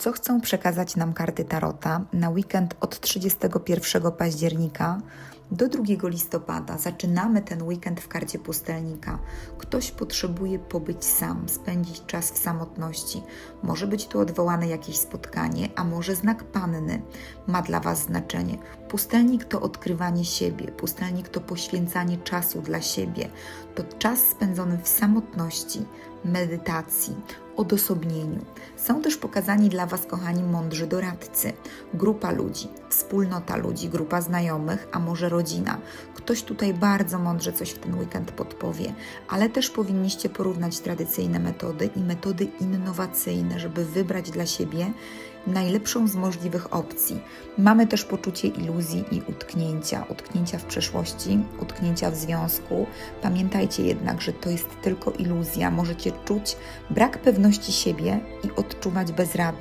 Co chcą przekazać nam karty Tarota na weekend od 31 października do 2 listopada? Zaczynamy ten weekend w karcie pustelnika. Ktoś potrzebuje pobyć sam, spędzić czas w samotności. Może być tu odwołane jakieś spotkanie, a może znak panny ma dla Was znaczenie. Pustelnik to odkrywanie siebie, pustelnik to poświęcanie czasu dla siebie. To czas spędzony w samotności, medytacji, odosobnieniu. Są też pokazani dla Was, kochani, mądrzy doradcy, grupa ludzi, wspólnota ludzi, grupa znajomych, a może rodzina. Ktoś tutaj bardzo mądrze coś w ten weekend podpowie, ale też powinniście porównać tradycyjne metody i metody innowacyjne, żeby wybrać dla siebie najlepszą z możliwych opcji. Mamy też poczucie iluzji i utknięcia, utknięcia w przeszłości, utknięcia w związku. Pamiętajcie jednak, że to jest tylko iluzja. Możecie czuć brak pewności siebie i odczuwać bezradność.